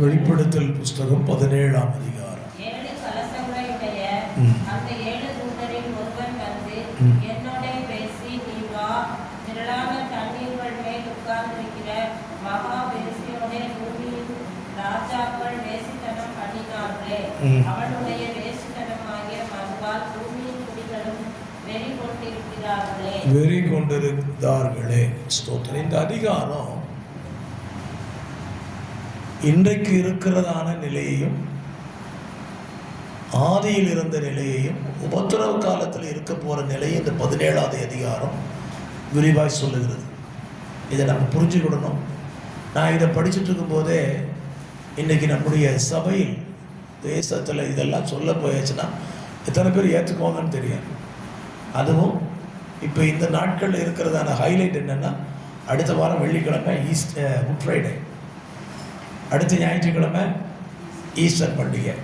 வெளிப்படுத்தல் புஸ்தகம் பதினேழாம் அதிகாரம். அவளுடைய வேசித்தனமாகிய மறுவால் பூமியின் குடிகளும் வெறி கொண்டிருக்கிறார்களே வெறி கொண்டிருந்தார்களே ஸ்தோத்திரம். இந்த அதிகாரம் இன்றைக்கு இருக்கிறதான நிலையையும் ஆதியில் இருந்த நிலையையும் உபத்திரவு காலத்தில் இருக்க போகிற நிலையை இந்த பதினேழாவது அதிகாரம் விரிவாய் சொல்லுகிறது. இதை நம்ம புரிஞ்சுக்கிடணும். நான் இதை படிச்சுட்டு இருக்கும்போதே இன்றைக்கி நம்முடைய சபையில் தேசத்தில் இதெல்லாம் சொல்ல போயாச்சுன்னா எத்தனை பேர் ஏற்றுக்குவாங்கன்னு தெரியும் அதுவும் இப்போ இந்த நாட்களில் இருக்கிறதான ஹைலைட் என்னென்னா அடுத்த வாரம் வெள்ளிக்கிழமை ஈஸ்ட் குட் ஃப்ரைடே அடுத்த ஞாயிற்றுக்கிழமை ஈஸ்டர் பண்டிகை.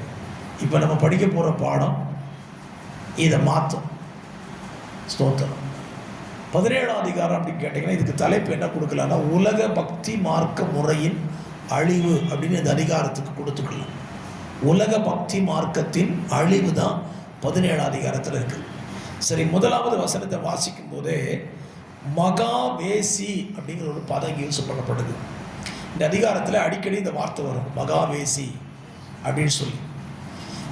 இப்போ நம்ம படிக்க போகிற பாடம் இதை மாற்றும் ஸ்தோத்திரம். பதினேழாம் அதிகாரம் அப்படின்னு கேட்டிங்கன்னா இதுக்கு தலைப்பு என்ன கொடுக்கலாம்னா உலக பக்தி மார்க்க முறையின் அழிவு அப்படின்னு இந்த அதிகாரத்துக்கு கொடுத்துக்கலாம். உலக பக்தி மார்க்கத்தின் அழிவு தான் பதினேழாம் அதிகாரத்தில் இருக்குது சரி முதலாவது வசனத்தை வாசிக்கும் போதே மகாவேசி அப்படிங்கிற ஒரு பதம் யூஸ் பண்ணப்படுது. இந்த அதிகாரத்தில் அடிக்கடி இந்த வார்த்தை வரும். மகாவேசி அப்படின்னு சொல்லி.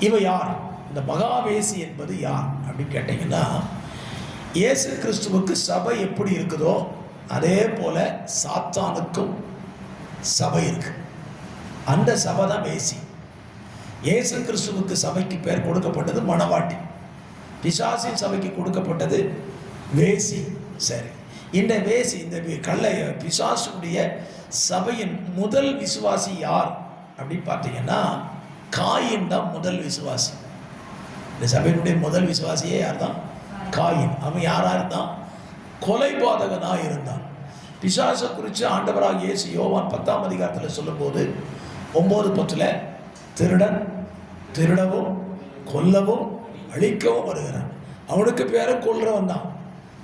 இவ யார்? இந்த மகாவேசி என்பது யார் அப்படின்னு கேட்டிங்கன்னா இயேசு கிறிஸ்துவுக்கு சபை எப்படி இருக்குதோ அதே போல சாத்தானுக்கும் சபை இருக்கு. அந்த சபை தான் வேசி. இயேசு கிறிஸ்துவுக்கு சபைக்கு பேர் கொடுக்கப்பட்டது மணவாட்டி. பிசாசின் சபைக்கு கொடுக்கப்பட்டது வேசி. சரி. இந்த வேசி இந்த கல்லை பிசாசுடைய சபையின் முதல் விசுவாசி யார் அப்படின்னு பார்த்தீங்கன்னா காயின் தான் முதல் விசுவாசி. இந்த சபையினுடைய முதல் விசுவாசியே யார் தான் காயின். அவன் யாராக இருந்தான்? கொலை பாதகனாக இருந்தான். பிசாசை குறித்து ஆண்டவராக இயேசு யோவான் பத்தாம் அதிகாரத்தில் சொல்லும்போது ஒம்பது பத்தில் திருடன் திருடவும் கொல்லவும் அழிக்கவும் வருகிறான். அவனுக்கு பேரை கொல்றவன் தான்.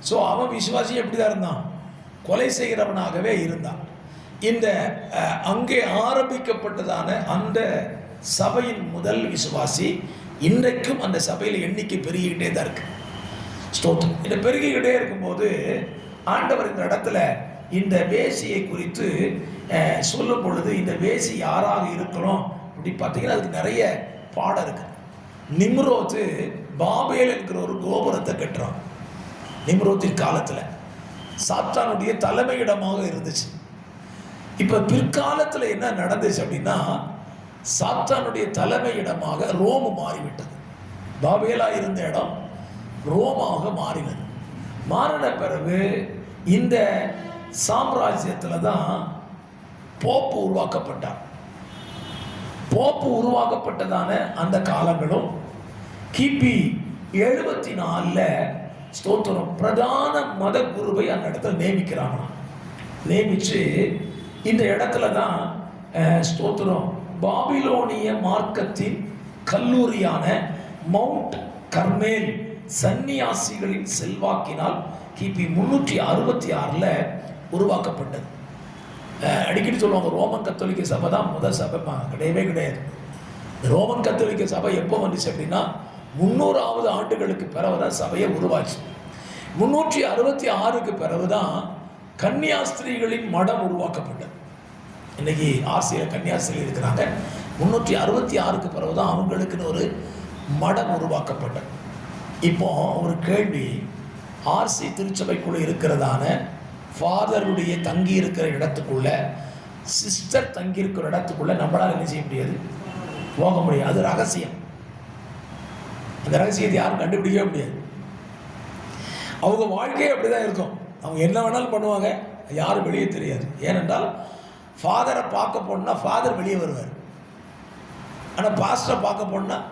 ஸோ அவன் விசுவாசி எப்படி தான் இருந்தான்? கொலை செய்கிறவனாகவே இருந்தான். இந்த அங்கே ஆரம்பிக்கப்பட்டதான அந்த சபையின் முதல் விசுவாசி இன்றைக்கும் அந்த சபையில் எண்ணிக்கை பெருகிக்கிட்டே தான் இருக்கு. ஸ்தோத்திரம். இந்த பெருகிக்கிட்டே இருக்கும்போது ஆண்டவர் இந்த இடத்துல இந்த வேசியை குறித்து சொல்லும் பொழுது இந்த வேசி யாராக இருக்கணும் அப்படி பார்த்தீங்கன்னா அதுக்கு நிறைய பாடம் இருக்கு. நிம்ரோத்து பாபேல் என்கிற ஒரு கோபுரத்தை கட்டுறான். நிம்ரோத்தின் காலத்தில். சாத்தானுடைய தலைமையிடமாக இருந்துச்சு. இப்போ பிற்காலத்தில் என்ன நடந்துச்சு அப்படின்னா சாத்தானுடைய தலைமையிடமாக ரோம் மாறிவிட்டது. பாபேலா இருந்த இடம் ரோமாக மாறினது. மாறின பிறகு இந்த சாம்ராஜ்யத்தில் தான் போப்பு உருவாக்கப்பட்டார். போப்பு உருவாக்கப்பட்டதான அந்த காலங்களும் கிபி எழுபத்தி நாலில் ஸ்தோத்திரம். பிரதான மத குருவை அந்த இடத்துல நியமிக்கிறாங்களாம். நியமித்து இந்த இடத்துல தான் ஸ்தோத்திரம். பாபிலோனிய மார்க்கத்தின் கல்லூரியான மவுண்ட் கர்மேல் சன்னியாசிகளின் செல்வாக்கினால் கிபி முன்னூற்றி அறுபத்தி ஆறில் உருவாக்கப்பட்டது. அடிக்கடி சொல்லுவாங்க ரோமன் கத்தோலிக்க சபை தான் முதல் சபை. கிடையவே கிடையாது. ரோமன் கத்தோலிக்க சபை எப்போ வந்துச்சு அப்படின்னா முந்நூறாவது ஆண்டுகளுக்கு பிறகு தான் சபையை உருவாச்சு. முன்னூற்றி அறுபத்தி ஆறுக்கு பிறகு தான் கன்னியாஸ்திரிகளின் மடம் உருவாக்கப்பட்டது. இன்னைக்கு ஆசிரியர் கன்னியாஸ்திரி இருக்கிறாங்க. முன்னூற்றி அறுபத்தி ஆறுக்கு பிறகு தான் அவங்களுக்குன்னு ஒரு மடம் உருவாக்கப்பட்டது. இப்போ ஒரு கேள்வி ஆர்சி திருச்சபைக்குள்ளே இருக்கிறதான ஃபாதருடைய தங்கி இருக்கிற இடத்துக்குள்ள சிஸ்டர் தங்கி இருக்கிற இடத்துக்குள்ள நம்மளால் என்ன செய்ய முடியாது? போக முடியாது. அது ரகசியம். அந்த ரகசியத்தை யாரும் கண்டுபிடிக்கவே முடியாது. அவங்க வாழ்க்கையே அப்படிதான் இருக்கும். அவங்க என்ன வேணாலும் பண்ணுவாங்க யாரும் வெளியே தெரியாது. ஏனென்றால் ஃபாதரை பார்க்க போனால் ஃபாதர் வெளியே வருவார். ஆனால் பாஸ்டரை பார்க்க போனால்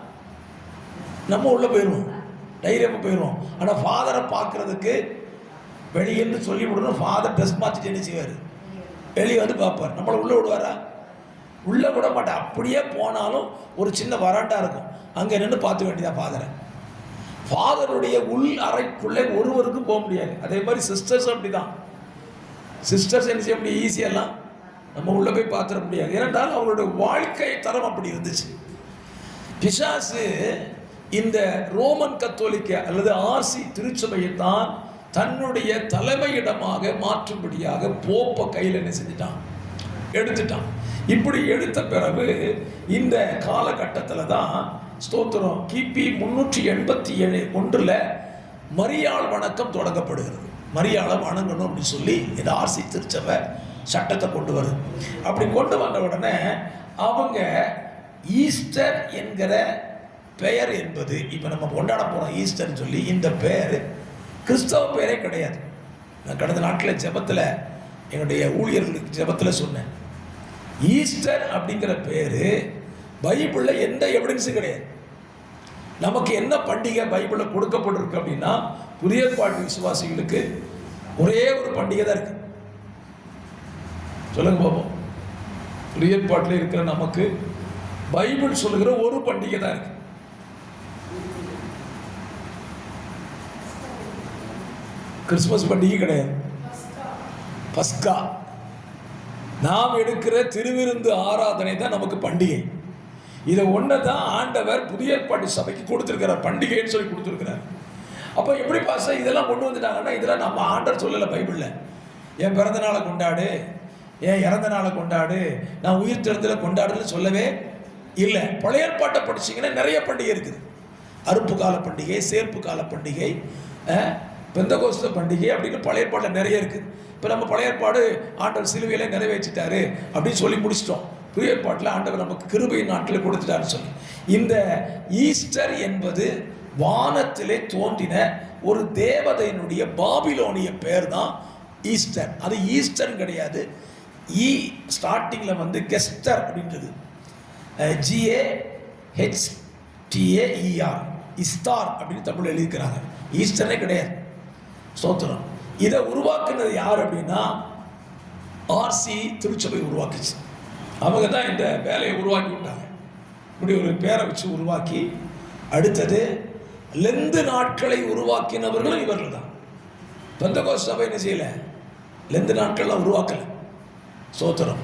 நம்ம உள்ளே போயிடுவோம் தைரியமாக போயிடுவோம் ஆனால் ஃபாதரை பார்க்குறதுக்கு வெளியேன்னு சொல்லி விடணும். ஃபாதர் ட்ரெஸ் மாற்றிட்டு என்ன செய்வார்? வெளியே வந்து பார்ப்பார். நம்மளை உள்ளே விடுவாரா? உள்ளே விட மாட்டேன் அப்படியே போனாலும் ஒரு சின்ன வராண்டா இருக்கும். அங்கே நின்று பார்த்து வேண்டியதான் ஃபாதரை ஃபாதருடைய உள் அறைக்குள்ளே ஒருவருக்கும் போக முடியாது. அதே மாதிரி சிஸ்டர்ஸ் அப்படி தான் சிஸ்டர்ஸ் என்ன செய்ய முடியும்? ஈஸியெல்லாம் நம்ம உள்ள போய் பார்த்துட முடியாது. ஏனென்றால் அவங்களுடைய வாழ்க்கை தரம் அப்படி இருந்துச்சு. பிசாசு இந்த ரோமன் கத்தோலிக்க அல்லது ஆர்சி திருச்சபையை தான் தன்னுடைய தலைமையிடமாக மாற்றும்படியாக போப்ப கையில் என்ன செஞ்சிட்டான்? எடுத்துட்டான். இப்படி எடுத்த பிறகு இந்த காலகட்டத்தில் தான் ஸ்தோத்திரம். கிபி முன்னூற்றி எண்பத்தி ஏழு ஒன்றில் மரியாள் வணக்கம் தொடங்கப்படுகிறது. மரியாளை வணங்கணும் அப்படின்னு சொல்லி இந்த ஆர்சி திருச்சபை சட்டத்தை கொண்டு வருது அப்படி கொண்டு வந்த உடனே அவங்க ஈஸ்டர் என்கிற பெயர் என்பது இப்போ நம்ம கொண்டாட போகிறோம் ஈஸ்டர்னு சொல்லி இந்த பெயர் கிறிஸ்தவ பெயரே கிடையாது. நான் கடந்த நாட்டில் ஜெபத்தில் என்னுடைய ஊழியர்களுக்கு ஜெபத்தில் சொன்னேன். ஈஸ்டர் அப்படிங்கிற பேர் பைபிளில் எந்த எவிடன்ஸும் கிடையாது. நமக்கு என்ன பண்டிகை பைபிளில் கொடுக்கப்பட்டிருக்கு அப்படின்னா புதிய பாட்டு விசுவாசிகளுக்கு ஒரே ஒரு பண்டிகை தான் இருக்கு. சொல்லுங்க பாப்போம். புதிய பாட்டில் இருக்கிற நமக்கு பைபிள் சொல்லுகிற ஒரு பண்டிகை தான் இருக்கு. கிறிஸ்மஸ் பண்டிகை கிடையாது. பஸ்கா. நாம் எடுக்கிற திருவிருந்து ஆராதனை தான் நமக்கு பண்டிகை. இதை ஒன்று தான் ஆண்டவர் புதிய ஏற்பாட்டு சபைக்கு கொடுத்துருக்கிறார் பண்டிகைன்னு சொல்லி கொடுத்துருக்கிறார். அப்போ எப்படி பாச இதெல்லாம் கொண்டு வந்துட்டாங்கன்னா இதெல்லாம் நம்ம ஆண்டர் சொல்லலை பைபிளில். என் பிறந்த நாளை கொண்டாடு என் இறந்த நாளை கொண்டாடு நான் உயிர் திறந்தில் கொண்டாடுன்னு சொல்லவே இல்லை. பழைய ஏற்பாட்டை நிறைய பண்டிகை இருக்குது. அறுப்பு கால பண்டிகை சேர்ப்பு கால பண்டிகை பெந்தகோஸ்த பண்டிகை அப்படின்னு பழைய ஏற்பாட்டில் நிறைய இருக்குது இப்போ நம்ம பழைய ஏற்பாடு ஆண்டவர் சிலுவையில நிறைவேற்றிட்டாரு அப்படின்னு சொல்லி முடிச்சிட்டோம். புயற்பாட்டில் ஆண்டவர் நமக்கு கிருபை நாட்டில் கொடுத்துட்டாருன்னு சொல்லி. இந்த ஈஸ்டர் என்பது வானத்திலே தோன்றின ஒரு தேவதையினுடைய பாபிலோனிய பேர் தான் ஈஸ்டர். அது ஈஸ்டர் கிடையாது. ஈ ஸ்டார்டிங்கில் வந்து கெஸ்டர் அப்படின்றது. ஜிஏ ஹெச் டிஏஇஆர் இஸ்தார் அப்படின்னு தமிழ் எழுதிக்கிறாங்க ஈஸ்டரே கிடையாது. ஸ்தோத்திரம். இதை உருவாக்குனது யார் அப்படின்னா ஆர்சி திருச்சபை உருவாக்குச்சு. அவங்க தான் இந்த வேலையை உருவாக்கி விட்டாங்க. இப்படி ஒரு பேரை வச்சு உருவாக்கி அடுத்தது லெந்து நாட்களை உருவாக்கினவர்களும் இவர்கள் தான். பெந்தகோஸ் சபை என்ன செய்யலை? லெந்து நாட்கள்லாம் உருவாக்கலை. சோத்திரம்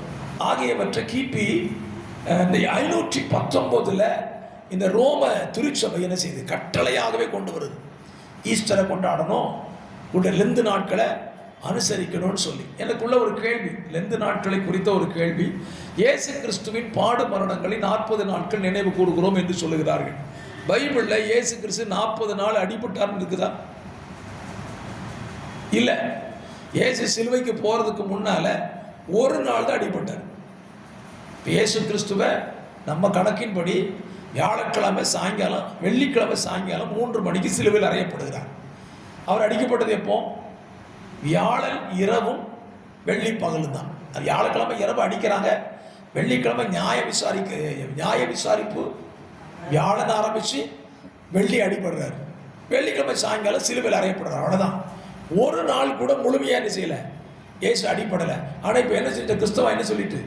ஆகியவற்றை கிபி இந்த ஐநூற்றி பத்தொம்போதில் இந்த ரோம திருச்சபை என்ன செய்யுது? கட்டளையாகவே கொண்டு வருது. ஈஸ்டரை கொண்டாடணும். உடைய லெந்து நாட்களை அனுசரிக்கணும்னு சொல்லி. எனக்குள்ள ஒரு கேள்வி லெந்து நாட்களை குறித்த ஒரு கேள்வி. இயேசு கிறிஸ்துவின் பாடு மரணங்களை நாற்பது நாட்கள் நினைவு கூறுகிறோம் என்று சொல்லுகிறார்கள். பைபிளில் இயேசு கிறிஸ்து நாற்பது நாள் அடிபட்டார்னு இருக்குதா? இல்லை. இயேசு சிலுவைக்கு போகிறதுக்கு முன்னால் ஒரு நாள் தான் அடிபட்டார். இயேசு கிறிஸ்துவை நம்ம கணக்கின்படி வியாழக்கிழமை சாயங்காலம் வெள்ளிக்கிழமை சாயங்காலம் மூன்று மணிக்கு சிலுவையில் அறையப்படுகிறார். அவர் அடிக்கப்பட்டது எப்போ? வியாழன் இரவும் வெள்ளி பகலும் தான். வியாழக்கிழமை இரவு அடிக்கிறாங்க. வெள்ளிக்கிழமை நியாய விசாரிக்க நியாய விசாரிப்பு. வியாழன் ஆரம்பித்து வெள்ளி அடிபடுறார். வெள்ளிக்கிழமை சாயங்காலம் சிலுவையில் அறையப்படுறார். அவ்வளோதான் ஒரு நாள் கூட முழுமையாக என்ன செய்யலை? ஏசு அடிப்படலை ஆனால் இப்போ என்ன செஞ்ச கிறிஸ்தவா என்ன சொல்லிட்டு?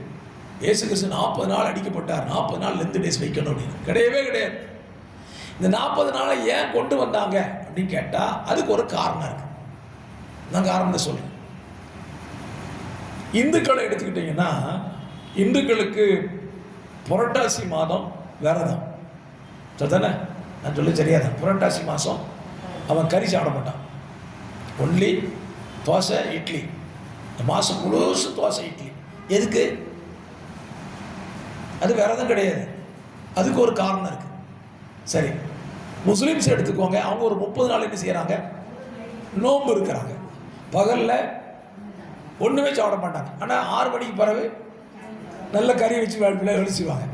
இயேசு கிறிஸ்து நாற்பது நாள் அடிக்கப்பட்டார். நாற்பது நாள் லெந்து டேஸ் வைக்கணும் அப்படின்னு. கிடையவே கிடையாது. இந்த நாற்பது நாளை ஏன் கொண்டு வந்தாங்க அப்படின்னு கேட்டால் அதுக்கு ஒரு காரணம் இருக்குது நாங்கள் ஆரம்பத்தை சொல்றேன் இந்துக்களை எடுத்துக்கிட்டிங்கன்னா இந்துக்களுக்கு புரட்டாசி மாதம் விரதம் சரிதானே? நான் சொல்லி சரியாதான். புரட்டாசி மாதம் அவன் கறி சாப்பிட மாட்டான். ஒன்லி தோசை இட்லி. இந்த மாதம் முழுசும் தோசை இட்லி. எதுக்கு? அது விரதம் கிடையாது. அதுக்கு ஒரு காரணம் இருக்குது சரி. முஸ்லீம்ஸ் எடுத்துக்கோங்க. அவங்க ஒரு முப்பது நாள் என்ன செய்கிறாங்க நோன்பு இருக்கிறாங்க. பகலில் ஒன்றுமே சாப்பிட மாட்டாங்க. ஆனால் ஆறு மணிக்கு பிறகு நல்ல கறி வச்சு வேலை வெளிச்சுவாங்க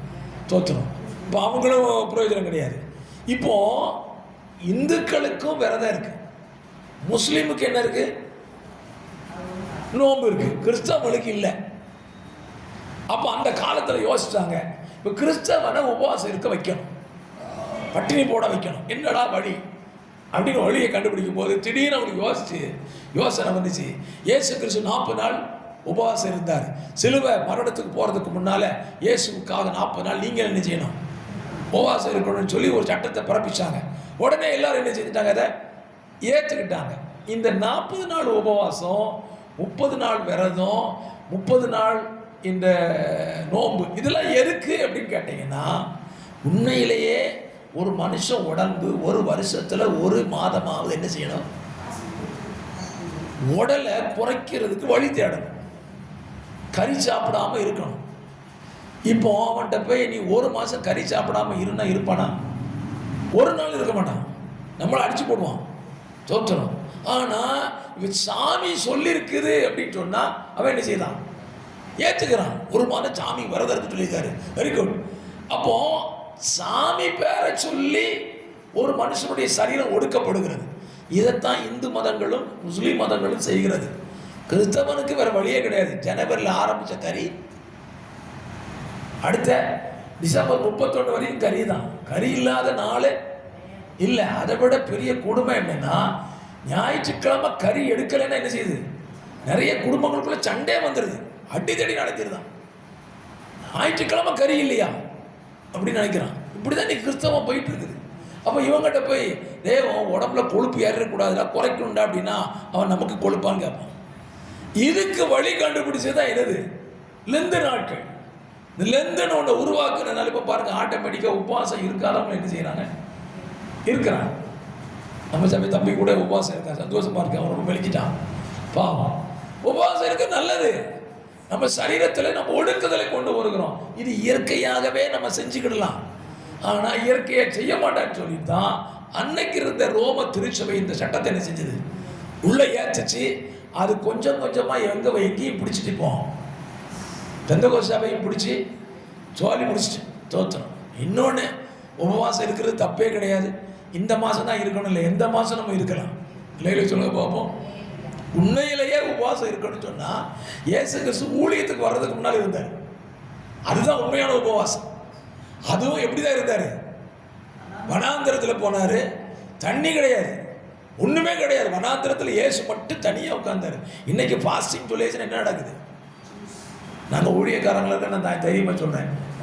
தோற்றுரும் இப்போ அவங்களும் பிரயோஜனம் கிடையாது. இப்போ இந்துக்களுக்கும் விரதம் இருக்கு. முஸ்லீமுக்கு என்ன இருக்கு? நோம்பு இருக்கு. கிறிஸ்தவங்களுக்கு இல்லை. அப்போ அந்த காலத்தில் யோசிச்சாங்க. இப்போ கிறிஸ்தவனை உபவாசம் இருக்க வைக்கணும். பட்டினி போட வைக்கணும். என்னடா வழி? அப்படின்னு வழியை கண்டுபிடிக்கும் போது திடீர்னு அவனுக்கு யோசிச்சு யோசனை வந்துச்சு. இயேசு கிறிஸ்து நாற்பது நாள் உபவாசம் இருந்தார். சிலுவை மரணத்துக்கு போகிறதுக்கு முன்னால் இயேசுக்காக நாற்பது நாள் நீங்கள் என்ன செய்யணும்? உபவாசம் இருக்கணும்னு சொல்லி ஒரு சட்டத்தை பிறப்பிச்சாங்க. உடனே எல்லாரும் என்ன செஞ்சுட்டாங்க? அதை ஏற்றுக்கிட்டாங்க இந்த நாற்பது நாள் உபவாசம் முப்பது நாள் விரதம் முப்பது நாள் இந்த நோன்பு இதெல்லாம் எதுக்கு அப்படின்னு கேட்டிங்கன்னா உண்மையிலேயே ஒரு மனுஷன் உடம்பு ஒரு வருஷத்தில் ஒரு மாதமாவது என்ன செய்யணும்? உடலை குறைக்கிறதுக்கு வழி தேடணும். கறி சாப்பிடாம இருக்கணும். இப்போ அவன்கிட்ட போய் நீ ஒரு மாதம் கறி சாப்பிடாம இருந்தா இருப்பானா? ஒரு நாள் இருக்க மாட்டான். நம்மளை அடிச்சு போடுவான். தோற்றணும். ஆனால் இவன் சாமி சொல்லியிருக்குது அப்படின்னு சொன்னால் அவன் என்ன செய்தான்? ஏற்றுக்கிறான் ஒரு மாதம் சாமி விரதம் இருக்கு சொல்லியிருக்காரு. வெரி குட் அப்போது சாமி பேரை சொல்லி ஒரு மனுஷனுடைய சரீரம் ஒடுக்கப்படுகிறது. இதைத்தான் இந்து மதங்களும் முஸ்லீம் மதங்களும் செய்கிறது. கிறிஸ்தவனுக்கு வேற வழியே கிடையாது. ஜனவரியில் ஆரம்பித்த கறி. அடுத்த டிசம்பர் முப்பத்தொன்று வரையும் கறி தான். கறி இல்லாத நாள் இல்லை. அதை விட பெரிய கொடுமை என்னன்னா ஞாயிற்றுக்கிழமை கறி எடுக்கலைன்னா என்ன செய்யுது? நிறைய குடும்பங்களுக்குள்ள சண்டே வந்துடுது அடிதடி நடத்திடுதான். ஞாயிற்றுக்கிழமை கறி இல்லையா? அப்படின்னு நினைக்கிறான். இப்படி தான் இன்னைக்கு கிறிஸ்தவம் போயிட்டு இருக்குது. அப்போ இவங்ககிட்ட போய் டேய் உன் உடம்புல கொழுப்பு ஏறக்கூடாதுடா குறைக்கணுண்டா அப்படின்னா அவன் நமக்கு கொழுப்பான்னு கேட்பான். இதுக்கு வழி கண்டுபிடிச்சது தான் என்னது? லெந்து நாட்கள். இந்த லெந்துன்னு ஒன்று உருவாக்குறதுனால இப்போ பாருங்க ஆட்டோமேட்டிக்காக உபவாசம் இருக்காதவங்க என்ன செய்கிறாங்க இருக்கிறான் நம்ம சமயம் தம்பி கூட உபவாசம் இருக்கான். சந்தோஷமாக இருக்கான். அவன் ரொம்ப மெலிக்கிட்டான் பாவம். உபவாசம் இருக்க நல்லது. நம்ம சரீரத்தில் நம்ம ஒடுக்குதலை கொண்டு வருகிறோம். இது இயற்கையாகவே நம்ம செஞ்சுக்கிடலாம். ஆனால் இயற்கையை செய்ய மாட்டான்னு சொல்லி தான் அன்னைக்கு இருந்த ரோம திருச்சபை இந்த சட்டத்தை என்ன செஞ்சது? உள்ளே ஏற்றுச்சு அது கொஞ்சம் கொஞ்சமாக எங்கே எங்கேயும் பிடிச்சிட்டு போவோம் தெந்தகோ சபையும் பிடிச்சி சோழி முடிச்சிட்டு தோற்றணும் இன்னொன்று உபவாசம் இருக்கிறது தப்பே கிடையாது. இந்த மாதம் தான் இருக்கணும் இல்லை எந்த மாதம் நம்ம இருக்கலாம்? இல்லையில சொல்லுங்க பார்ப்போம். உண்மையிலேயே உபவாசம் இருக்குன்னு சொன்னால் ஏசு கிறிஸ்து ஊழியத்துக்கு வர்றதுக்கு முன்னால் இருந்தார். அதுதான் உண்மையான உபவாசம். அதுவும் எப்படி தான் இருந்தார்? வனாந்திரத்தில் போனார். தண்ணி கிடையாது. ஒன்றுமே கிடையாது. வனாந்திரத்தில் ஏசு மட்டும் தனியாக உட்காந்தார் இன்னைக்கு ஃபாஸ்டிங் சொல்லேஷன் என்ன நடக்குது? நாங்கள் ஊழியக்காரங்களுக்கு நான் தான் தைரியமாக சொல்கிறேன்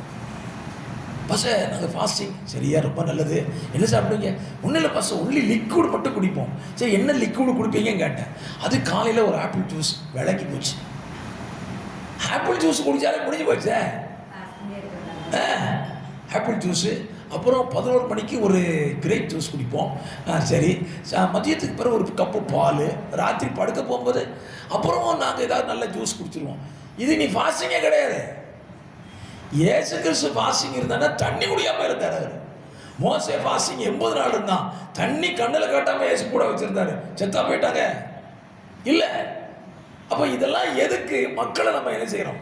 பச நாங்கள் ஃபாஸ்டிங் சரியா ரொம்ப நல்லது. என்ன சாப்பிடுவீங்க? ஒன்றும் இல்லை பச ஒன்லி லிக்விட் மட்டும் குடிப்போம். சரி என்ன லிக்விட் குடிப்பீங்கன்னு கேட்டேன். அது காலையில் ஒரு ஆப்பிள் ஜூஸ் விளக்கி போச்சு. ஆப்பிள் ஜூஸ் குடித்தாலே முடிஞ்சு போச்சு? ஆப்பிள் ஜூஸு அப்புறம் பதினோரு மணிக்கு ஒரு கிரேப் ஜூஸ் குடிப்போம். சரி. மதியத்துக்கு பிறகு ஒரு கப்பு பால் ராத்திரி படுக்க போகும்போது அப்புறம் நாங்கள் ஏதாவது நல்ல ஜூஸ் குடிச்சிருவோம். இது நீ ஃபாஸ்டிங்கே கிடையாது. ஏசு கிறிஸ்து ஃபாஸ்டிங் இருந்தானா தண்ணி குடியாம இருந்தார் அவர். மோசே ஃபாஸ்டிங் எண்பது நாள் இருந்தான் தண்ணி கண்ணில் காட்டாம ஏசு கூட வச்சிருந்தாரு. செத்தா போயிட்டாங்க. இல்லை. அப்போ இதெல்லாம் எதுக்கு மக்களை நம்ம என்ன செய்கிறோம்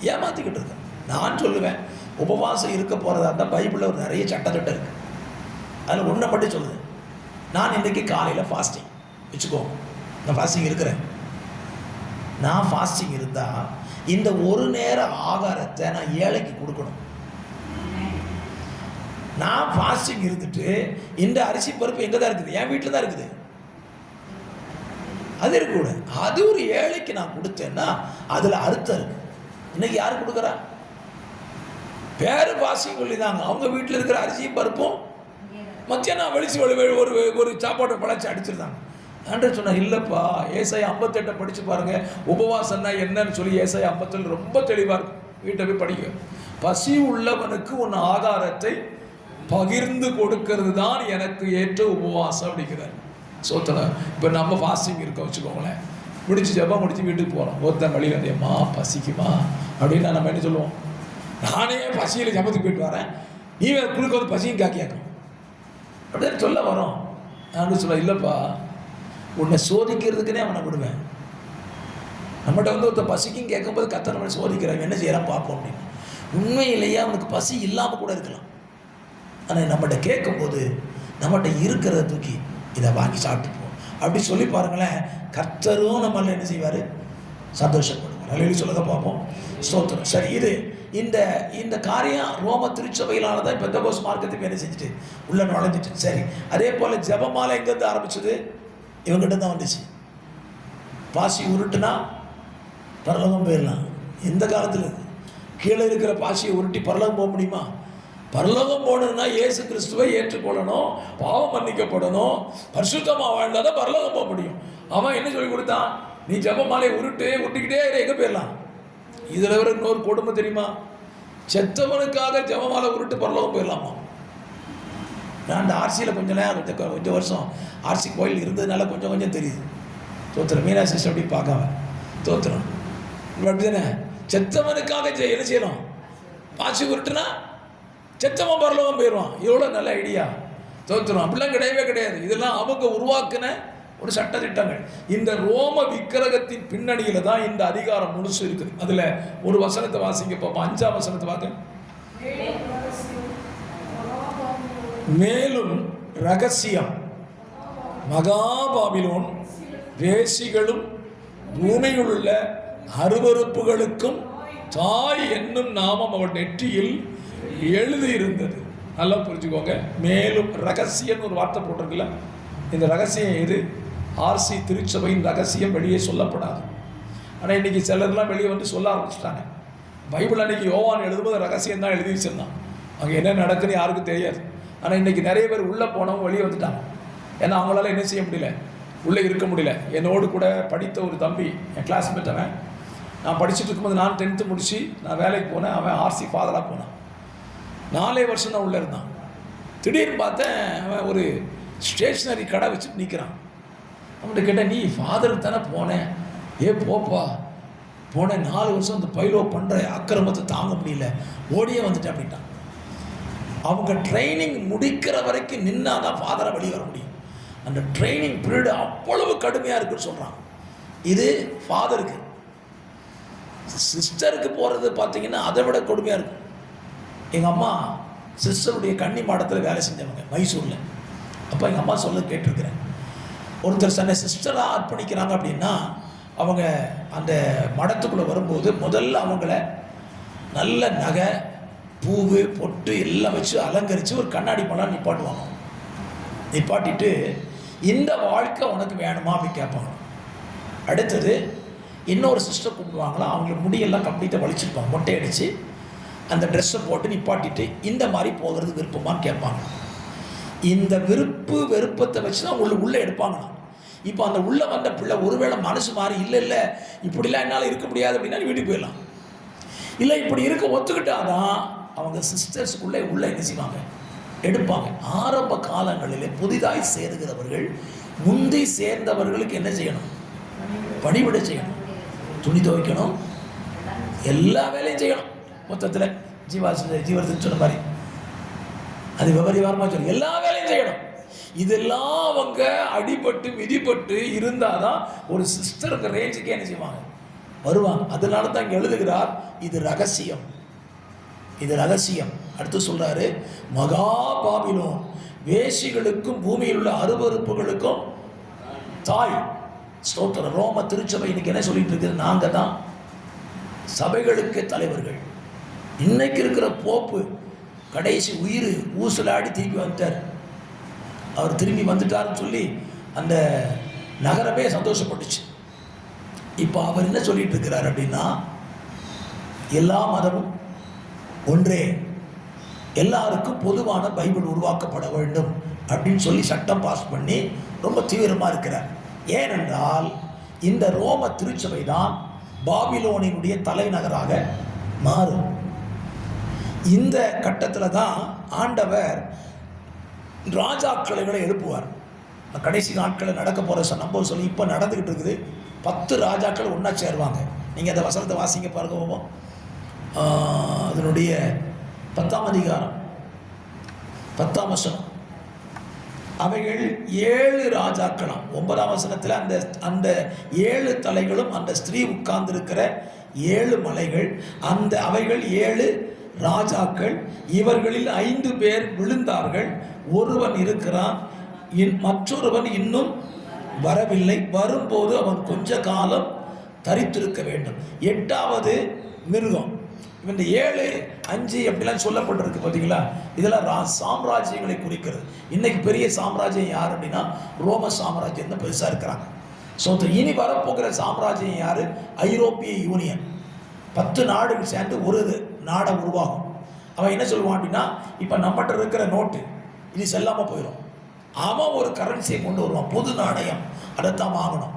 ஏமாத்திக்கிட்டு இருக்கோம். நான் சொல்லுவேன் உபவாசம் இருக்க போகிறதா இருந்தால் பைபிளில் ஒரு நிறைய சட்டத்திட்டம் இருக்குது அதில் ஒன்றை மட்டும் சொல்லுது. நான் இன்றைக்கி காலையில் ஃபாஸ்டிங் வச்சுக்கோ. நான் ஃபாஸ்டிங் இருக்கிறேன். நான் ஃபாஸ்டிங் இருந்தால் இந்த ஒரு நேர ஆகாரத்தை நான் ஏழைக்கு கொடுக்கணும். நான் ஃபாஸ்டிங் இருந்துட்டு இந்த அரிசி பருப்பு எங்கே தான் இருக்குது? என் வீட்டில் தான் இருக்குது. அது இருக்கக்கூடாது அது ஒரு ஏழைக்கு நான் கொடுத்தேன்னா அதில் அர்த்தம் இருக்கு. இன்னைக்கு யார் கொடுக்குறா? பேரு பாசிங் சொல்லிதாங்க. அவங்க வீட்டில் இருக்கிற அரிசியும் பருப்பும் மத்தியானம் வெளிச்சு ஒரு ஒரு சாப்பாட்டை பழச்சி அடிச்சிருந்தாங்க. ஆண்டவர் சொன்னார் இல்லைப்பா ஏசாய் ஐம்பத்தெட்டை படித்து பாருங்கள் உபவாசம்னா என்னன்னு சொல்லி ஏசாய் ஐம்பத்தில் ரொம்ப தெளிவாக இருக்கும். வீட்டை போய் படிக்க பசி உள்ளவனுக்கு உன் ஆகாரத்தை பகிர்ந்து கொடுக்கறது தான் எனக்கு ஏற்ற உபவாசம் அப்படிங்கிறார். சோத்தனை இப்போ நம்ம ஃபாஸ்டிங் இருக்க வச்சுக்கோங்களேன். முடிச்சு ஜெபம் முடிச்சு வீட்டுக்கு போகிறோம் ஒருத்தன் வழியில் வந்தேம்மா பசிக்குமா? அப்படின்னு நம்ம என்ன சொல்லுவோம்? நானே பசியில் ஜபத்துக்கு போயிட்டு வரேன். நீ குறுக்க வந்து பசியும் காக்கியாக்கும். அப்படின்னு சொல்ல வரோம். நான் சொல்ல இல்லைப்பா உன்னை சோதிக்கிறதுக்குனே அவனை விடுவேன். நம்மகிட்ட வந்து ஒருத்தர் பசிக்கும் கேட்கும்போது கத்த நம்மளை சோதிக்கிறாங்க என்ன செய்யலாம் பார்ப்போம் அப்படின்னு. உண்மையிலேயே அவனுக்கு பசி இல்லாமல் கூட இருக்கலாம். ஆனால் நம்மகிட்ட கேட்கும்போது நம்மகிட்ட இருக்கிறத தூக்கி இதை வாங்கி சாப்பிட்டுப்போம். அப்படி சொல்லி பாருங்களேன் கர்த்தரும் நம்மள என்ன செய்வார்? சந்தோஷப்படுவார். அலையில சொல்லுங்க பார்ப்போம். ஸ்தோத்திரம். சரி இது இந்த இந்த காரியம் ரோம திருச்சபையிலான தான் இப்போ பெந்தகோஸ் மார்க்கத்துக்கு என்ன செஞ்சுட்டு உள்ள நுழைஞ்சிட்டு. சரி அதே போல் ஜெபமாலை எங்கேருந்து ஆரம்பிச்சது? இவங்ககிட்ட தான் வந்துச்சு. பாசி உருட்டுனா பரலோகம் போயிடலாம். எந்த காலத்தில்? கீழே இருக்கிற பாசியை உருட்டி பரலோகம் போக முடியுமா? பரலோகம் போகணும்னா இயேசு கிறிஸ்துவை ஏற்றுக்கொள்ளணும் பாவம் மன்னிக்கப்படணும் பரிசுத்தமாக வாழ்ந்தால் தான் பரலோகம் போக முடியும். அவன் என்ன சொல்லி கொடுத்தான்? நீ ஜெபமாலை உருட்டு உருட்டிக்கிட்டே இரு, எங்கே போயிடலாம்? இதில் வர இன்னொரு கொடுமை தெரியுமா? செத்தவனுக்காக ஜெபமாலை உருட்டு பரலோகம் போயிடலாமா? நான் அந்த ஆர்சியில் கொஞ்ச நேரம் கொஞ்சம் கொஞ்சம் வருஷம் ஆர்சி கோயில் இருந்ததுனால கொஞ்சம் கொஞ்சம் தெரியுது. தோத்திரம். மீனா சிஸ்டர் அப்படி பார்க்காம. தோத்திரம். அப்படி தானே செத்தவனுக்காக என்ன செய்யணும்? பாசி உருட்டுனா செத்தவன் பரலவன் போயிடுவான். எவ்வளோ நல்ல ஐடியா தோத்துரும். அப்படிலாம் கிடையவே கிடையாது. இதெல்லாம் அவங்க உருவாக்குன ஒரு சட்ட திட்டங்கள் இந்த ரோம விக்கிரகத்தின் பின்னணியில் தான் இந்த அதிகாரம் முழுசு இருக்குது. அதில் ஒரு வசனத்தை வாசிங்க. பார்ப்போம் அஞ்சாம் வசனத்தை பார்க்க மேலும் ரகசியம். மகாபாபிலோன் வேசிகளும் பூமியில் உள்ள அருவருப்புகளுக்கும் தாய் என்னும் நாமம் அவள் நெற்றியில் எழுதியிருந்தது. நல்லா புரிஞ்சுக்கோங்க. மேலும் ரகசியம்னு ஒரு வார்த்தை போட்டிருக்குல்ல? இந்த ரகசியம் எது? ஆர்சி திருச்சபையின் ரகசியம் வெளியே சொல்லப்படாது. ஆனால் இன்னைக்கு சிலர்லாம் வெளியே வந்து சொல்ல ஆரம்பிச்சிட்டாங்க. பைபிள் அன்றைக்கி யோவான் எழுதும்போது ரகசியம் தான் எழுதி வச்சிருந்தான். அங்கே என்ன நடக்குன்னு யாருக்கும் தெரியாது. ஆனால் இன்னைக்கு நிறைய பேர் உள்ளே போனவங்க வெளியே வந்துட்டாங்க. ஏன்னா அவங்களால என்ன செய்ய முடியல? உள்ளே இருக்க முடியல. என்னோடு கூட படித்த ஒரு தம்பி என் கிளாஸ்மேட் அவன். நான் படிச்சுட்டு இருக்கும்போது நான் டென்த்து முடித்து நான் வேலைக்கு போனேன். அவன் ஆர்சி ஃபாதராக போனான். நாலே வருஷம் தான் உள்ளே இருந்தான். திடீர்னு பார்த்தேன் அவன் ஒரு ஸ்டேஷ்னரி கடை வச்சுட்டு நிற்கிறான் அவன்கிட்ட கேட்டேன் நீ ஃபாதருக்கு தானே போனேன் ஏ போப்பா. போனேன் நாலு வருஷம் அந்த பைலோ பண்ணுற அக்கிரமத்தை தாங்க முடியல. ஓடியே வந்துட்டேன் அப்படின்ட்டான். அவங்க ட்ரைனிங் முடிக்கிற வரைக்கும் நின்னா தான் ஃபாதரை வெளியே வர முடியும். அந்த ட்ரைனிங் பீரியடு அவ்வளவு கடுமையாக இருக்குன்னு சொல்கிறான் இது ஃபாதருக்கு சிஸ்டருக்கு போகிறது பார்த்தீங்கன்னா அதை விட கொடுமையாக இருக்கும். எங்கள் அம்மா சிஸ்டருடைய கன்னி மாடத்தில் வேலை செஞ்சவங்க மைசூரில். அப்போ எங்கள் அம்மா சொல்ல கேட்டிருக்கிறேன். ஒருத்தர் தன்னை சிஸ்டராக அர்ப்பணிக்கிறாங்க அப்படின்னா அவங்க அந்த மடத்துக்குள்ளே வரும்போது முதல்ல அவங்கள நல்ல நகை பூவு பொட்டு எல்லாம் வச்சு அலங்கரித்து ஒரு கண்ணாடி பழம் நிப்பாட்டுவாங்க. நிப்பாட்டிட்டு இந்த வாழ்க்கை உனக்கு வேணுமா? அப்படின்னு கேட்பாங்க. அடுத்தது இன்னொரு சிஸ்டர் கூப்பிடுவாங்களா அவங்களுக்கு முடியெல்லாம் கம்ப்ளீட்டாக வலிச்சிருப்பாங்க. மொட்டை அடித்து அந்த ட்ரெஸ்ஸை போட்டு நிப்பாட்டிட்டு இந்த மாதிரி போகிறது விருப்பமான்னு கேட்பாங்க. இந்த விருப்பு வெறுப்பத்தை வச்சு தான் உள்ள உள்ளே எடுப்பாங்களாம். இப்போ அந்த உள்ளே வந்த பிள்ளை ஒருவேளை மனசு மாறி இல்லை இல்லை இப்படிலாம் என்னால் இருக்க முடியாது அப்படின்னா வீட்டுக்கு போயிடலாம். இல்லை இப்படி இருக்க ஒத்துக்கிட்டாதான் அவங்க சிஸ்டர்ஸுக்குள்ளே உள்ள என்ன செய்வாங்க? எடுப்பாங்க. ஆரம்ப காலங்களிலே புதிதாய் சேருகிறவர்கள் முந்தி சேர்ந்தவர்களுக்கு என்ன செய்யணும்? பணிவிட செய்யணும். துணி துவைக்கணும். எல்லா வேலையும் செய்யணும். மொத்தத்தில் ஜீவா ஜீவர்தன் சொன்ன மாதிரி. அது விபரிவாரமாக சொல்லணும் எல்லா வேலையும் செய்யணும். இதெல்லாம் அவங்க அடிபட்டு மிதிப்பட்டு இருந்தால் தான் ஒரு சிஸ்டருக்கு ரேஞ்சுக்கு என்ன செய்வாங்க? வருவாங்க. அதனால தான் இங்கே எழுதுகிறார் இது ரகசியம். இது ரகசியம். அடுத்து சொல்கிறாரு மகா பாபிலோன். வேசிகளுக்கும் பூமியில் உள்ள அருவருப்புகளுக்கும் தாய். ஸ்தோத்திரம். ரோம திருச்சபை இன்னைக்கு என்ன சொல்லிட்டு இருக்குது? நாங்கள் தான். சபைகளுக்கு தலைவர்கள். இன்னைக்கு இருக்கிற போப்பு கடைசி உயிர் ஊசலாடி திருப்பி வந்துட்டார். அவர் திரும்பி வந்துட்டாருன்னு சொல்லி அந்த நகரமே சந்தோஷப்பட்டுச்சு. இப்போ அவர் என்ன சொல்லிட்டு இருக்கிறார் அப்படின்னா எல்லா மதமும் ஒன்றே எல்லாருக்கும் பொதுவான பைபிள் உருவாக்கப்பட வேண்டும் அப்படின்னு சொல்லி சட்டம் பாஸ் பண்ணி ரொம்ப தீவிரமாக இருக்கிறார். ஏனென்றால் இந்த ரோம திருச்சபை தான் பாபிலோனினுடைய தலைநகராக மாறும். இந்த கட்டத்தில் தான் ஆண்டவர் ராஜாக்களை எழுப்புவார். கடைசி நாட்களில் நடக்க போகிற சம்பவம் சொல்லி இப்போ நடந்துக்கிட்டு இருக்குது. பத்து ராஜாக்கள் ஒன்றா சேருவாங்க. நீங்கள் அந்த வசனத்தை வாசிங்க பாருங்க போவோம் அதனுடைய பத்தாம் அதிகாரம் பத்தாம் வசனம். அவைகள் ஏழு ராஜாக்களாம். ஒன்பதாம் வசனத்தில் அந்த அந்த ஏழு தலைகளும் அந்த ஸ்திரீ உட்கார்ந்திருக்கிற ஏழு மலைகள் அந்த அவைகள் ஏழு ராஜாக்கள் இவர்களில் ஐந்து பேர் விழுந்தார்கள். ஒருவன் இருக்கிறான் இன் மற்றொருவன் இன்னும் வரவில்லை. வரும்போது அவன் கொஞ்ச காலம் தரித்திருக்க வேண்டும். எட்டாவது மிருகம். இந்த ஏழு அஞ்சு அப்படிலாம் சொல்லப்பட்டிருக்கு பார்த்தீங்களா? இதெல்லாம் ரா சாம்ராஜ்யங்களை குறிக்கிறது. இன்னைக்கு பெரிய சாம்ராஜ்யம் யார் அப்படின்னா ரோம சாம்ராஜ்யம் தான் பெருசாக இருக்கிறாங்க. ஸோ இனி வரப்போகிற சாம்ராஜ்யம் யார்? ஐரோப்பிய யூனியன். பத்து நாடுகள் சேர்ந்து ஒரு நாடை உருவாகும். அவன் என்ன சொல்லுவான் அப்படின்னா இப்போ நம்மகிட்ட இருக்கிற நோட்டு இனி செல்லாமல் போயிடும் அவன் ஒரு கரன்சியை கொண்டு வருவான். பொது நாணயம் அதைத்தான் வாங்கணும்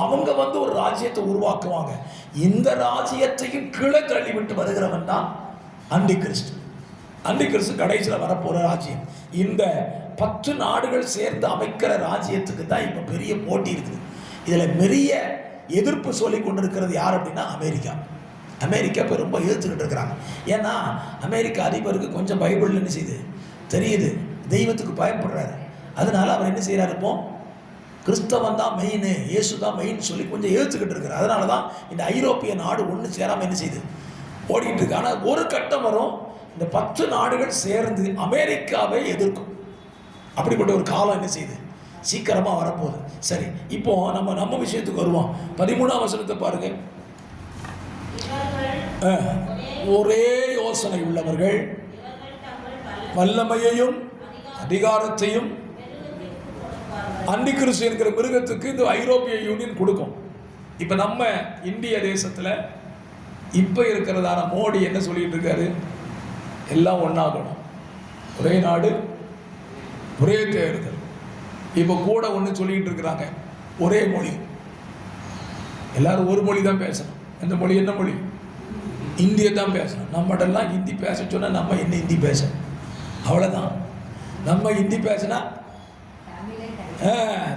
அவங்க வந்து ஒரு ராஜ்யத்தை உருவாக்குவாங்க. இந்த ராஜ்யத்தையும் கீழே தள்ளிவிட்டு வருகிறவன் தான் அண்டி கிறிஸ்து அண்டி கிறிஸ்து கடைசியில் வரப்போகிற ராஜ்யம். இந்த பத்து நாடுகள் சேர்ந்து அமைக்கிற ராஜ்யத்துக்கு தான் இப்போ பெரிய போட்டி இருக்குது. இதில் பெரிய எதிர்ப்பு சொல்லி கொண்டிருக்கிறது யார் அப்படின்னா அமெரிக்கா. அமெரிக்கா இப்போ ரொம்ப எதிர்த்துக்கிட்டு இருக்கிறாங்க. ஏன்னா அமெரிக்க அதிபருக்கு கொஞ்சம் பைபிள் என்ன செய்யுது தெரியுது. தெய்வத்துக்கு பயப்படுறாரு. அதனால அவர் என்ன செய்கிறாரு இப்போ? கிறிஸ்தவன் தான் மெயின் இயேசு தான் மெயின் சொல்லி கொஞ்சம் ஏற்றுக்கிட்டு இருக்கிறார் அதனால தான் இந்த ஐரோப்பிய நாடு ஒன்று சேராமல் என்ன செய்யுது? ஓடிக்கிட்டு இருக்கு. ஆனால் ஒரு கட்டம் வரும் இந்த பத்து நாடுகள் சேர்ந்து அமெரிக்காவை எதிர்க்கும். அப்படிப்பட்ட ஒரு காலம் என்ன செய்யுது? சீக்கிரமாக வரப்போகுது. சரி இப்போ நம்ம நம்ம விஷயத்துக்கு வருவோம். பதிமூணாம் வசனத்தை பாருங்க. ஒரே யோசனை உள்ளவர்கள் வல்லமையையும் அதிகாரத்தையும் கொடுப்பார்கள் என்கிற மிருகத்துக்கு இந்த ஐரோப்பிய யூனியன் கொடுக்கும். இப்போ நம்ம இந்திய தேசத்தில் இப்போ இருக்கிறதான மோடி என்ன சொல்லிட்டு இருக்காரு? எல்லாம் ஒன்றாகணும் ஒரே நாடு ஒரே தேர்தல். இப்போ கூட ஒன்று சொல்லிட்டு இருக்கிறாங்க. ஒரே மொழி. எல்லாரும் ஒரு மொழி தான் பேசணும். எந்த மொழி என்ன மொழி? இந்தியை தான் பேசணும். நம்மகிட்டலாம் ஹிந்தி பேச சொன்னால் நம்ம என்ன ஹிந்தி பேச அவ்வளோதான் நம்ம ஹிந்தி பேசினா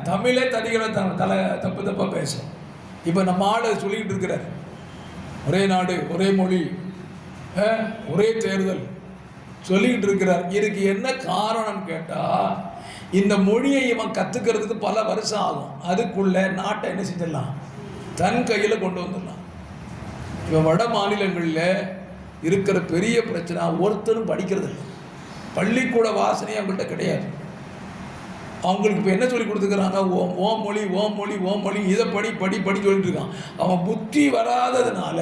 தமிழே தடிகளை த தலை தப்பு தப்பாக பேசும் இப்போ நம்ம ஆளை சொல்லிக்கிட்டு இருக்கிறார். ஒரே நாடு ஒரே மொழி ஆ, ஒரே தேர்தல். சொல்லிக்கிட்டு இருக்கிறார். இதுக்கு என்ன காரணம் கேட்டால் இந்த மொழியை இவன் கற்றுக்கிறதுக்கு பல வருஷம் ஆகும். அதுக்குள்ள நாட்டை என்ன செஞ்சிடலாம்? தன் கையில் கொண்டு வந்துடலாம். இப்போ வட மாநிலங்களில் இருக்கிற பெரிய பிரச்சனை ஒருத்தரும் படிக்கிறது இல்லை பள்ளிக்கூட வாசனை அவங்கள்ட்ட கிடையாது. அவங்களுக்கு இப்போ என்ன சொல்லி கொடுத்துக்கிறாங்க ஓம் ஓம் மொழி ஓம் மொழி ஓம் மொழி இதை படி படி படி சொல்லிட்டு இருக்கான். அவன் புத்தி வராததுனால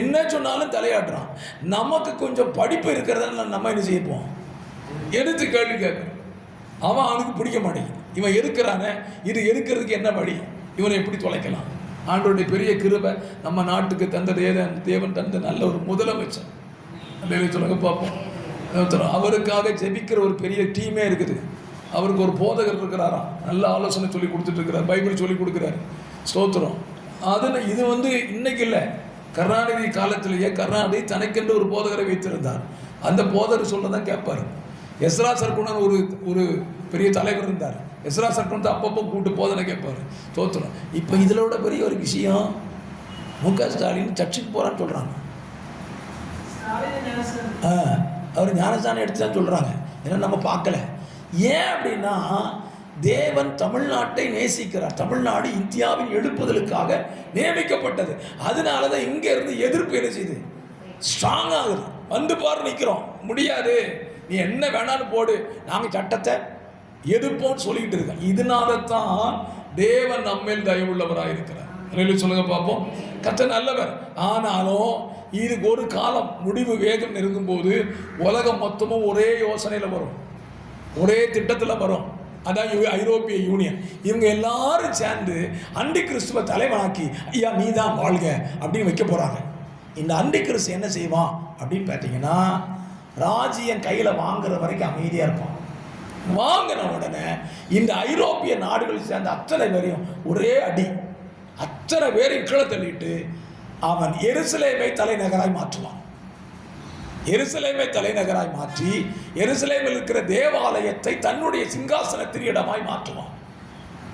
என்ன சொன்னாலும் தலையாட்டுறான். நமக்கு கொஞ்சம் படிப்பு இருக்கிறதுனால நம்ம என்ன செய்யப்போம்? எடுத்து கேள்வி கேட்கணும். அவன் அவனுக்கு பிடிக்க மாட்டேங்குது. இவன் எதுக்குறானே இது எதுக்கிறதுக்கு என்ன வழி? இவனை எப்படி தொலைக்கலாம்? ஆண்டோடைய பெரிய கிருபை நம்ம நாட்டுக்கு தந்த தேவன் தேவன் தந்த நல்ல ஒரு முதலமைச்சர். சொல்லுங்க பார்ப்போம். அவருக்காக ஜெபிக்கிற ஒரு பெரிய டீமே இருக்குது. அவருக்கு ஒரு போதகர் இருக்கிறாராம் நல்ல ஆலோசனை சொல்லி கொடுத்துட்டு இருக்கிறார் பைபிள் சொல்லி கொடுக்குறாரு. ஸ்தோத்திரம். அதில் இது வந்து இன்னைக்கு இல்லை. கருணாநிதி காலத்திலேயே கருணாநிதி தனக்கென்று ஒரு போதகரை வைத்திருந்தார். அந்த போதகர் சொல்ல தான் கேட்பார் எஸ்ரா சர்க்குணன் ஒரு ஒரு பெரிய தலைவர் இருந்தார். எஸ்ரா சர்க்குணத்தை அப்பப்போ கூட்டு போதனை கேட்பார் ஸ்தோத்திரம். இப்போ இதில் விட பெரிய ஒரு விஷயம் மு க ஸ்டாலின் சர்ச்சுக்கு போகிறான்னு சொல்கிறாங்க ஆ, அவர் ஞானஸ்தானம் எடுத்துதான் சொல்கிறாங்க ஏன்னா நம்ம பார்க்கல. ஏன் அப்படின்னா தேவன் தமிழ்நாட்டை நேசிக்கிறார். தமிழ்நாடு இந்தியாவின் எழுப்புதலுக்காக நியமிக்கப்பட்டது. அதனால தான் இங்கே இருந்து எதிர்ப்பு என்ன செய்யுது ஸ்ட்ராங் ஆகுது வந்து பாரு நிற்கிறோம் முடியாது. நீ என்ன வேணாலும் போடு. நாங்கள் சட்டத்தை எதிர்ப்போம்னு சொல்லிக்கிட்டு இருக்கோம். இதனால தான் தேவன் நம்மேல் தயவுள்ளவராக இருக்கிறார். அல்லேலூயா சொல்லுங்க பார்ப்போம். கத்த நல்லவர். ஆனாலும் இதுக்கு ஒரு காலம் முடிவு வேகம் இருக்கும்போது உலகம் மொத்தமும் ஒரே யோசனையில் வரும். ஒரே திட்டத்தில் வரும். அதான் ஐரோப்பிய யூனியன். இவங்க எல்லாரும் சேர்ந்து அண்டி கிறிஸ்துவ தலைவனாக்கி ஐயா நீ தான் வாழ்க அப்படின்னு வைக்க போகிறாங்க இந்த அண்டி கிறிஸ்து என்ன செய்வான் அப்படின்னு பார்த்தீங்கன்னா ராஜ்யம் கையில் வாங்குற வரைக்கும் அமைதியாக இருப்பான். வாங்கின உடனே இந்த ஐரோப்பிய நாடுகள் சேர்ந்த அத்தனை பேரையும் ஒரே அடி அத்தனை பேரையும் கீழே தள்ளிட்டு அவன் எருசலேமை தலைநகராய் மாற்றுவான். எருசலேமை தலைநகராய் மாற்றி எருசலேமில் இருக்கிற தேவாலயத்தை தன்னுடைய சிங்காசனத்தின் இடமாய் மாற்றுவான்.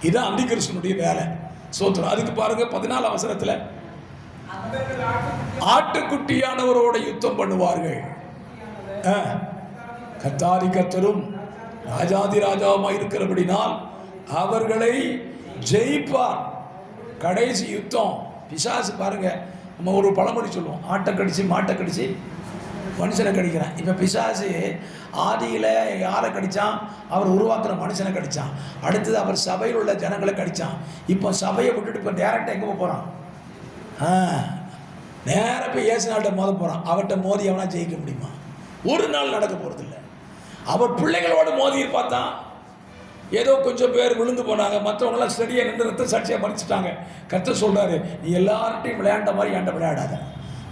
இதுதான் அந்திகிருஷ்ணனுடைய வேலை. சோத்திரம் அதுக்கு பாருங்க பதினாலு அவசரத்தில் ஆட்டுக்குட்டியானவரோட யுத்தம் பண்ணுவார்கள். ஆ, கத்தரும் ராஜாதி ராஜாவுமாய் இருக்கிறபடினால் அவர்களை ஜெயிப்பார். கடைசி யுத்தம் பிசாசு பாருங்க நம்ம ஒரு பழமொழி சொல்லுவோம் ஆட்டை கடிச்சு மாட்டை கடிச்சு மனுஷனை கடிக்கிறான். இப்போ பிசாசு ஆதியில் யாரை கடித்தான் அவர் உருவாக்குற மனுஷனை கடித்தான் அடுத்தது அவர் சபையில் உள்ள ஜனங்களை கடித்தான் இப்போ சபையை விட்டுட்டு இப்போ டேரக்டாக எங்கே போகிறான் ஆ நேராக போய் இயேசுநாள்கிட்ட மோத போகிறான் அவர்கிட்ட மோதி அவனா ஜெயிக்க முடியுமா? ஒரு நாள் நடக்க போகிறதில்ல அவர் பிள்ளைகளோட மோதி பார்த்தான். ஏதோ கொஞ்சம் பேர் விழுந்து போனாங்க. மற்றவங்களாம் சரியாக நின்று ரத்த சாட்சியாக மறிச்சிட்டாங்க. கற்று சொல்கிறாரு நீ எல்லார்ட்டையும் விளையாண்ட மாதிரி ஏன்ட விளையாடாத.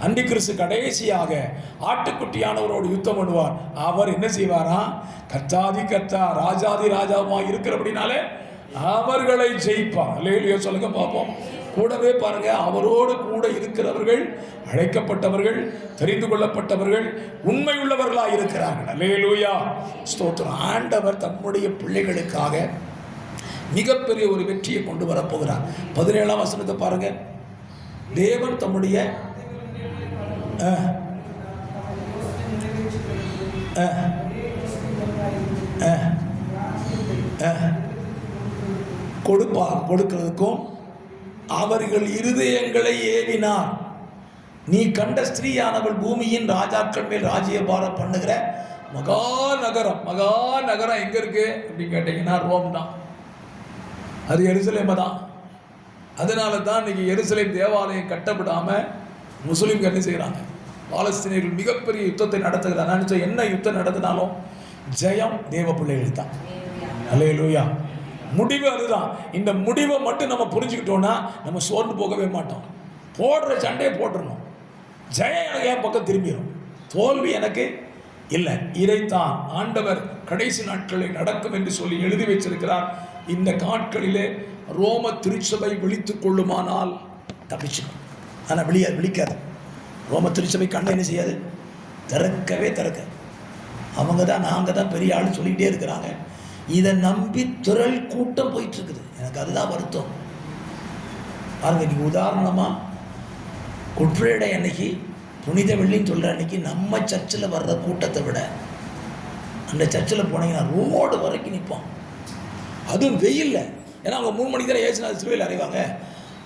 அண்டி கிறிஸ்து கடைசியாக ஆட்டுக்குட்டியானவரோடு யுத்தம் பண்ணுவார். அவர் என்ன செய்வாராம் கத்தாதி கத்தா ராஜாதி ராஜாவுமா இருக்கிறபடினாலே அவர்களை ஜெயிப்பார். அல்லேலூயா சொல்லுங்க பார்ப்போம். கூடவே பாருங்க அவரோடு கூட இருக்கிறவர்கள் அழைக்கப்பட்டவர்கள் தெரிந்து கொள்ளப்பட்டவர்கள் உண்மை உள்ளவர்களாக இருக்கிறார்கள். அல்லேலூயா. ஸ்தோத்திரம். ஆண்டவர் தம்முடைய பிள்ளைகளுக்காக மிகப்பெரிய ஒரு வெற்றியை கொண்டு வரப்போகிறார். பதினேழாம் வசனத்தை பாருங்க. தேவன் தம்முடைய கொடுப்பார். கொடுக்கிறதுக்கும் அவர்கள் இருதயங்களை ஏவினார். நீ கண்ட ஸ்திரீயானவள் பூமியின் ராஜாக்கள் மேல் ராஜ்யபாரம் பண்ணுகிற மகா நகரம். மகா நகரம் எங்க இருக்கு? அப்படின்னு கேட்டீங்கன்னா ரோம் தான். அது எருசலேம தான். அதனால தான் இன்னைக்கு எருசலேம் தேவாலயம் கட்டப்படாம முஸ்லீம்கள் என்ன செய்கிறாங்க பாலஸ்தீனியர்கள் மிகப்பெரிய யுத்தத்தை நடத்துகிறார் நான் என்ன யுத்தம் நடத்தினாலும் ஜெயம் தேவ பிள்ளைகள் தான். அல்லேலூயா முடிவு அதுதான். இந்த முடிவை மட்டும் நம்ம புரிஞ்சுக்கிட்டோம்னா நம்ம சோர்ந்து போகவே மாட்டோம். போடுற சண்டையை போட்டுடணும் ஜெயம் எனக்கு என் பக்கம் திரும்பிடும் தோல்வி எனக்கு இல்லை. இதைத்தான் ஆண்டவர் கடைசி நாட்களில் நடக்கும் என்று சொல்லி எழுதி வச்சிருக்கிறார் இந்த நாட்களிலே ரோம திருச்சபை விழித்துக் கொள்ளுமானால் தப்பிச்சுக்கும் ஆனால் விழியாது விழிக்காது. ரோம திருச்சபை கண்ணை என்ன செய்யாது? திறக்கவே திறக்க. அவங்க தான் நாங்கள் தான் பெரிய ஆள் சொல்லிக்கிட்டே இருக்கிறாங்க. இதை நம்பி திரள் கூட்டம் போயிட்டு இருக்குது எனக்கு அதுதான் வருத்தம். பாருங்க நீ உதாரணமாக குட் அன்னைக்கு புனித வெள்ளின்னு சொல்கிற அன்னைக்கு நம்ம சர்ச்சில் வர்ற கூட்டத்தை விட அந்த சர்ச்சில் போனீங்கன்னா ரோடு வரைக்கும் நிற்போம் அதுவும் வெயில்ல. ஏன்னா அவங்க மூணு மணிக்கு தான் ஏசுனா சிவையில் அறிவாங்க.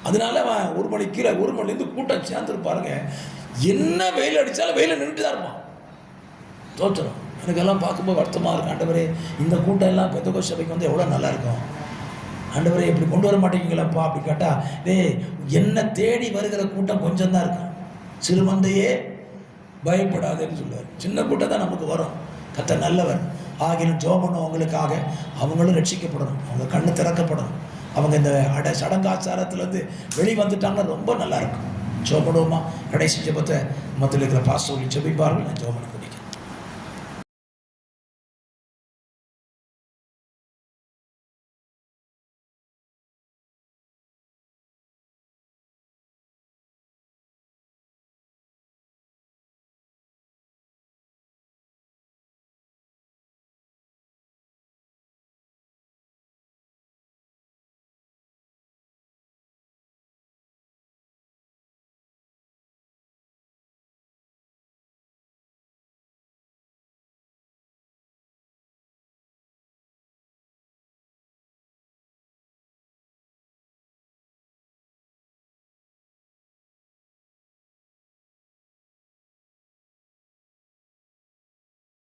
அதனால அவன் ஒரு மணி கீழே ஒரு மணிலேருந்து கூட்டம் சேர்ந்துருப்பாருங்க. என்ன வெயில் அடித்தாலும் வெயில் நின்றுட்டு தான் இருப்பான். தோற்றுரும் எனக்கெல்லாம் பார்க்கும்போது வருத்தமாக இருக்கும் ஆண்டவரே இந்த கூட்டம் எல்லாம் பெத்தகோ சபைக்கு வந்து எவ்வளோ நல்லா இருக்கும். ஆண்டவரே இப்படி கொண்டு வர மாட்டேங்கிறீங்களப்பா அப்படி கேட்டால் டேய் என்ன தேடி வருகிற கூட்டம் கொஞ்சம் தான் இருக்கும். சிறுமந்தையே பயப்படாதுன்னு சொல்லுவார். சின்ன கூட்டம் தான் நமக்கு வரும். கத்த நல்லவர். ஆகிலும் ஜோமனும் அவங்களுக்காக அவங்களும் ரட்சிக்கப்படணும். அவங்க கண்ணு திறக்கப்படணும். அவங்க இந்த அட சடங்காச்சாரத்துலேருந்து வெளிவந்துட்டாங்கன்னா ரொம்ப நல்லாயிருக்கும் ஜோபடுவோமா கடைசி ஜபத்தை மத்தியில் இருக்கிற பாஸ்டர்கள் ஜபிப்பார்கள். நான் ஜோமனுக்கு